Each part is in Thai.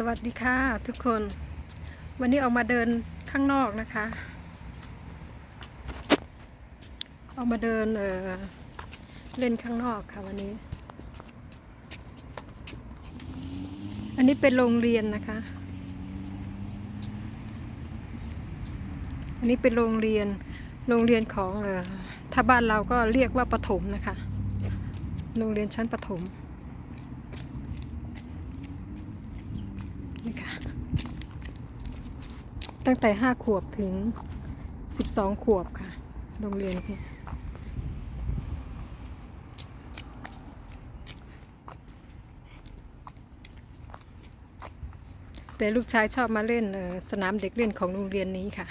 สวัสดีค่ะทุกคน วันนี้ออกมาเดินข้างนอกนะคะ ออกมาเดินเออเล่นข้างนอกค่ะวันนี้ อันนี้เป็นโรงเรียนนะคะ อันนี้เป็นโรงเรียนโรงเรียนของเออถ้าบ้านเราก็เรียกว่าประถมนะคะ โรงเรียนชั้นประถม นี่ค่ะ ตั้งแต่ห้าขวบถึงสิบสองขวบค่ะ โรงเรียนนี้แต่ลูกชายชอบมาเล่นสนามเด็กเล่นของโรงเรียนนี้ค่ะ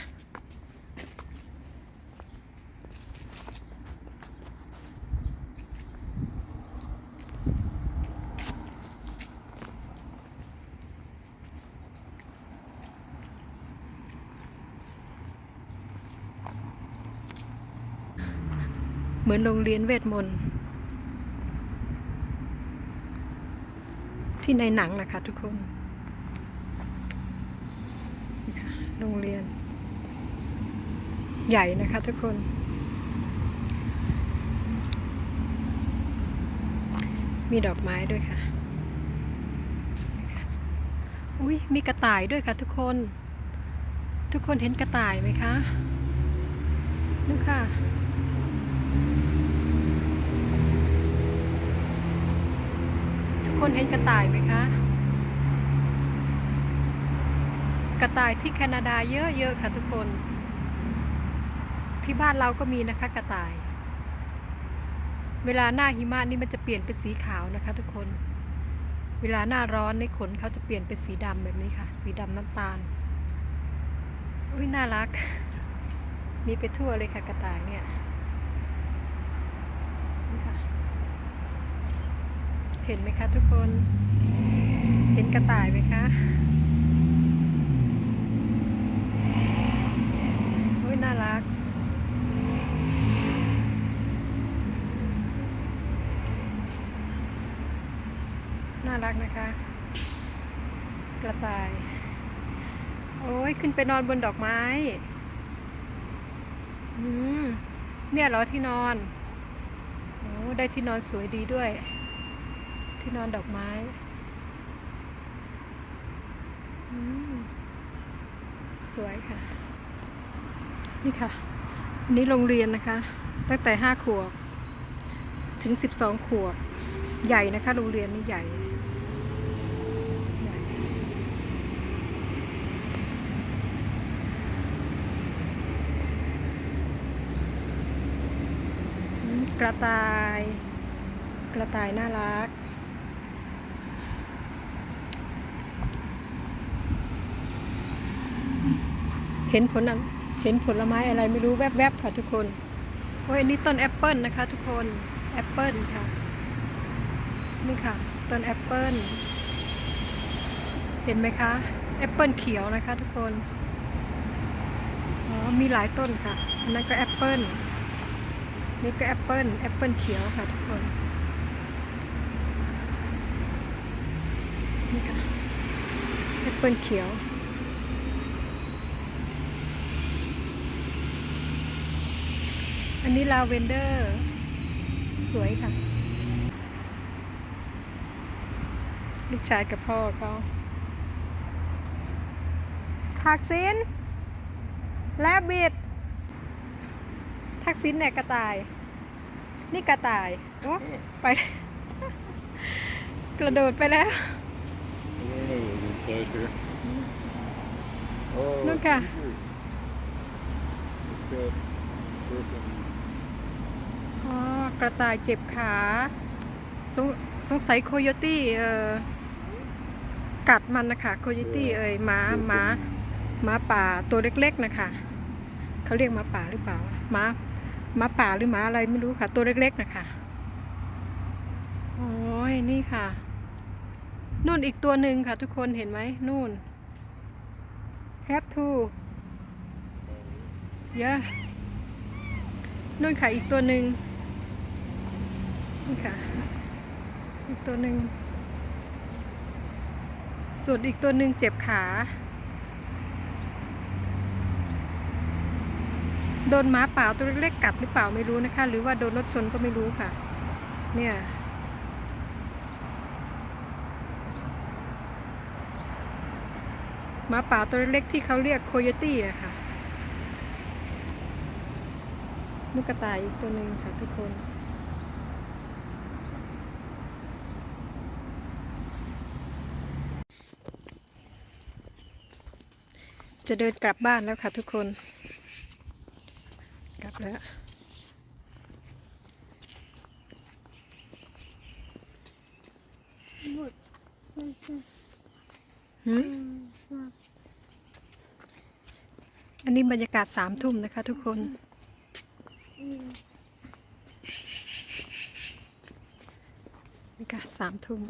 เหมือนโรงเรียนเวทมนต์ที่ในหนังนะคะทุกคนโรงเรียน ใหญ่นะคะทุกคน มีดอกไม้ด้วยค่ะนี่ค่ะอุ้ยมีกระต่ายด้วยค่ะทุกคน ทุกคนเห็นกระต่ายไหมคะดูค่ะ ทุกคนเห็นกระต่ายไหมคะ กระต่ายที่แคนาดาเยอะๆค่ะทุกคน ที่บ้านเราก็มีนะคะกระต่าย เวลาหน้าหิมะนี่มันจะเปลี่ยนเป็นสีขาวนะคะ ทุกคน เวลาหน้าร้อนในขนเขาจะเปลี่ยนเป็นสีดำแบบนี้ค่ะ สีดำน้ำตาลอุ้ยน่ารัก มีไปทั่วเลยค่ะกระต่ายเนี่ยนี่ค่ะ เห็นไหมคะทุกคน เห็นกระต่ายไหมคะโอ้ยน่ารัก น่ารักนะคะ กระต่าย โอ้ยขึ้นไปนอนบนดอกไม้ อืม เนี่ยเหรอที่นอน โอ้ได้ที่นอนสวยดีด้วย ที่นอนดอกไม้สวยค่ะ นี่ค่ะนนี้โรงเรียนนะคะ ตั้งแต่ห้าขวบ ถึงสิบสองขวบ ใหญ่นะคะ โรงเรียนนี่ใหญ่กระต่าย กระต่ายน่ารัก เห็นผลเห็นผลไม้อะไรไม่รู้แวบๆค่ะทุกคนโอ้ยนนี้ต้นแอปเปิลนะคะ ทุกคนแอปเปิลค่ะ นี่ค่ะต้นแอปเปิลเห็นไหมคะแอปเปิลเขียวนะคะ ทุกคนอ๋อมีหลายต้นค่ะอันนั้นก็แอปเปิลนี่ก็แอปเปิลแอปเปิลเขียวค่ะ ทุกคนนี่ค่ะแอปเปิลเขียว อันนี้ลาเวนเดอร์ สวยค่ะ ลูกชายกับพ่อเขาทักซินแลบบิดทักซินเนี่ยกระต่าย นี่กระต่ายโอ้ไป กระโดดไปแล้ว I didn't know it was inside กระต่ายเจ็บขาสงสงสัยโคโยตี้เอ่อกัดมันนะคะโคโยตี้เอ่ยหมาหมาหมาป่าตัวเล็กๆนะคะเขาเรียกหมาป่าหรือเปล่าหมาหมาป่าหรือหมาอะไรไม่รู้ค่ะ ตัวเล็กๆนะคะโอ้ยนี่ค่ะนู่นอีกตัวหนึ่งค่ะ ทุกคนเห็นไหมนู่น have to เยอะนู่นค่ะอีกตัวหนึ่ง นี่ค่ะ อีกตัวหนึ่งส่วนอีกตัวหนึ่งเจ็บขา โดนหมาป่าตัวเล็กๆกัดหรือเปล่าไม่รู้นะคะ หรือว่าโดนรถชนก็ไม่รู้ค่ะ เนี่ยหมาป่าตัวเล็กที่เขาเรียกโคโยตี้นะคะลูกกระต่ายอีกตัวหนึ่งค่ะทุกคน จะเดินกลับบ้านแล้วค่ะทุกคน กลับแล้วอันนี้บรรยากาศสามทุ่มนะคะทุกคน บรรยากาศสามทุ่ม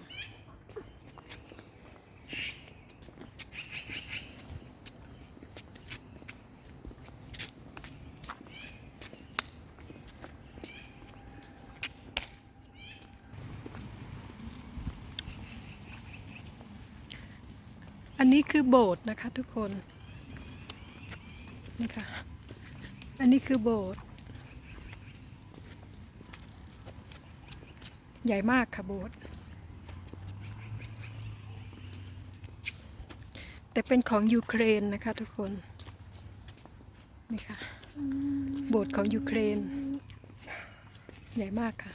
อันนี้คือโบสถ์นะคะทุกคนนี่ค่ะอันนี้คือโบสถ์ใหญ่มากค่ะโบสถ์แต่เป็นของยูเครนนะคะทุกคนนี่ค่ะโบสถ์ของยูเครน ใหญ่มากค่ะ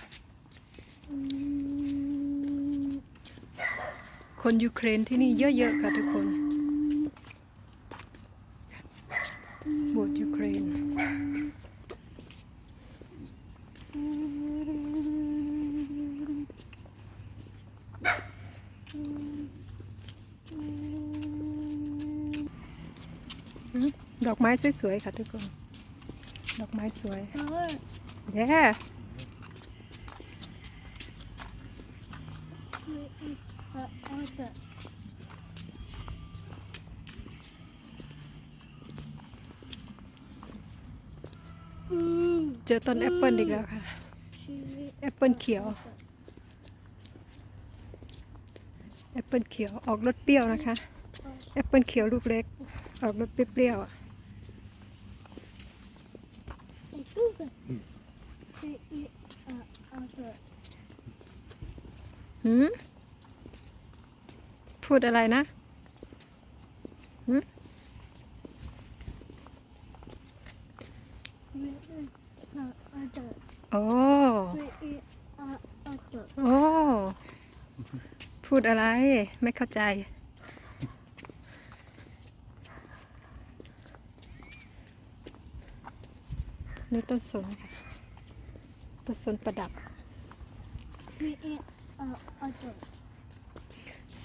คนยูเครนที่นี่เยอะ ๆ ค่ะทุกคนโบสถ์ยูเครน ดอกไม้สวยๆค่ะทุกคน ดอกไม้สวยเออเย้เเออเอออืมเจอต้นแอปเปิลอีกแล้วค่ะชีวิตแอปเปิลเขียว แอปเปิลเขียวออกรสเปรี้ยวนะคะ แอปเปิลเขียวลูกเล็ก ออกรสเปรี้ยวๆอะไอ้ตู้กันชีวิตเออเออเออหืม พูดอะไรนะหืมชีวิตเออเออเออโอ้ชีวิตเออเออเออโอ้พูดอะไรไม่เข้าใจ นี่ต้นสนค่ะต้นสนประดับชีวิตเออเออเออ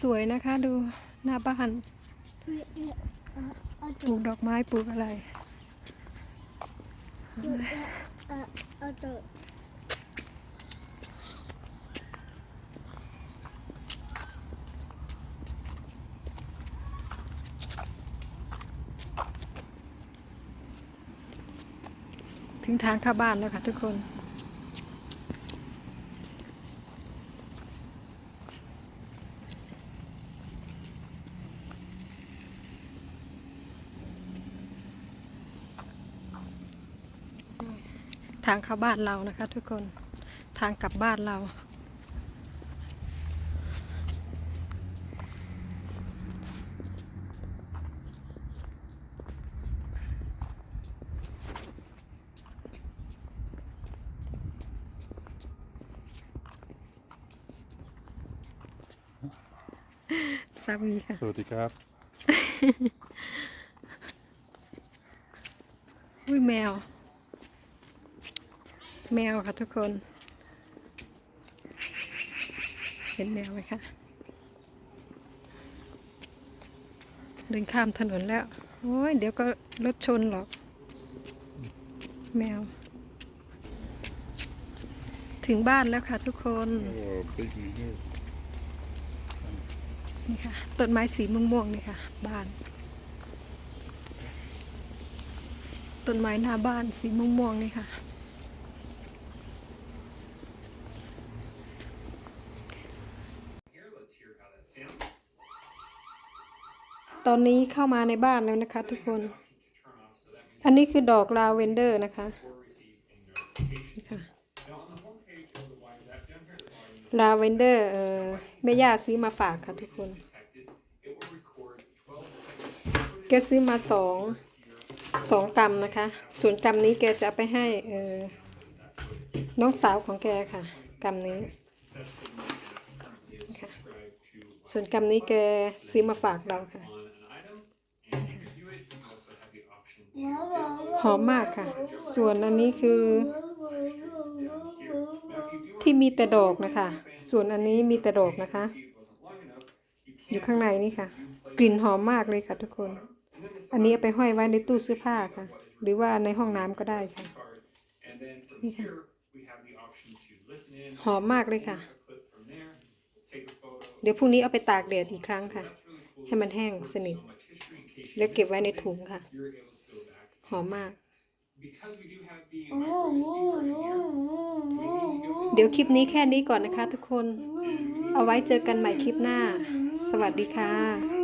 สวยนะคะดูหน้าบ้านปลูกดอกไม้ปลูกอะไรถึงทางเข้าบ้านแล้วค่ะทุกคน ทางเข้าบ้านเรานะคะ ทุกคนทางกลับบ้านเราสามีค่ะ สวัสดีครับอุ้ยแมว แมวค่ะทุกคน เห็นแมวไหมคะเดินข้ามถนนแล้ว โอ้ย เดี๋ยวก็รถชนหรอก แมว ถึงบ้านแล้วค่ะทุกคน นี่ค่ะ ต้นไม้สีม่วงๆนี่ค่ะ บ้าน ต้นไม้หน้าบ้านสีม่วงๆนี่ค่ะ ตอนนี้เข้ามาในบ้านแล้วนะคะทุกคน อันนี้คือดอกลาเวนเดอร์นะคะค่ะลาเวนเดอร์เออแม่ย่าซื้อมาฝากค่ะทุกคน แกซื้อมาสองสองกรัมนะคะ ส่วนกรัมนี้แกจะไปให้เออน้องสาวของแกค่ะกรัมนี้ค่ะส่วนกรัมนี้แกซื้อมาฝากเราค่ะ หอมมากค่ะ ส่วนอันนี้คือ ที่มีแต่ดอกนะคะ ส่วนอันนี้มีแต่ดอกนะคะ อยู่ข้างในนี่ค่ะ กลิ่นหอมมากเลยค่ะทุกคน อันนี้เอาไปห้อยไว้ในตู้เสื้อผ้าค่ะ หรือว่าในห้องน้ำก็ได้ค่ะนี่ค่ะหอมมากเลยค่ะ เดี๋ยวพรุ่งนี้เอาไปตากแดดอีกครั้งค่ะ ให้มันแห้งสนิท แล้วเก็บไว้ในถุงค่ะ หอมมากเดี๋ยวคลิปนี้แค่นี้ก่อนนะคะทุกคน เอาไว้เจอกันใหม่คลิปหน้า สวัสดีค่ะ